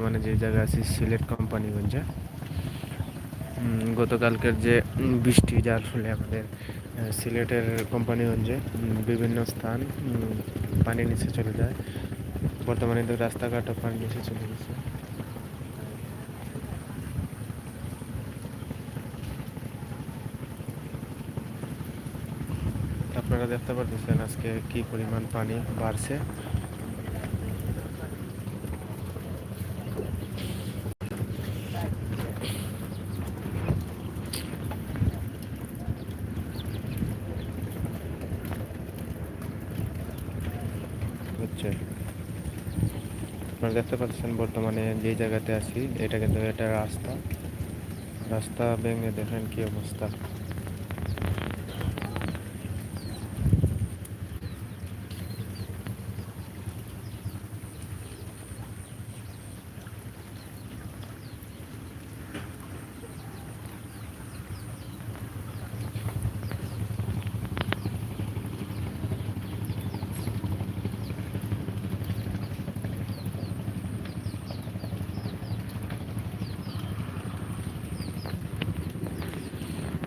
বর্তমানে যে জায়গায় আছি, সিলেট কোম্পানিগঞ্জে। গতকালকের যে বৃষ্টি, যার ফলে আমাদের সিলেটের কোম্পানিগঞ্জে বিভিন্ন স্থান পানির নিচে চলে যায়। বর্তমানে তো রাস্তাঘাটও পানির নিচে চলে গেছে। আপনারা দেখতে পারতেছেন আজকে কি পরিমাণ পানি বাড়ছে। হচ্ছে। আপনারা দেখতে পাচ্ছেন বর্তমানে যে জায়গাতে আছি, এটা কিন্তু এটা রাস্তা। রাস্তা ভেঙে দেখেন কি অবস্থা।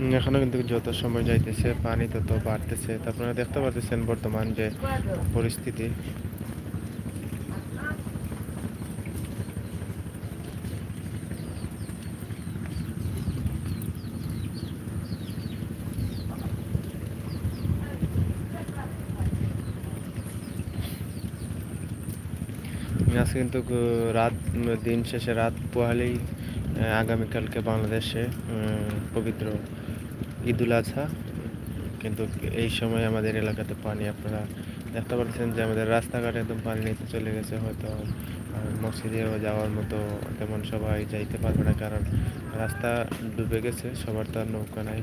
উম, এখনও কিন্তু যত সময় যাইতেছে পানি তত বাড়তেছে। তো আপনারা দেখতে পারতেছেন বর্তমান যে পরিস্থিতি। আজকে কিন্তু রাত দিন শেষে রাত পোহালেই আগামীকালকে বাংলাদেশে পবিত্র ঈদুল আজহা। কিন্তু এই সময় আমাদের এলাকাতে পানি আপনারা দেখতে পাচ্ছেন যে আমাদের রাস্তাঘাটে একদম পানি নিতে চলে গেছে, হয়তো মসজিদে যাওয়ার মতো তেমন সবাই যাইতে পারবে না, কারণ রাস্তা ডুবে গেছে, সবার তো আর নৌকা নাই।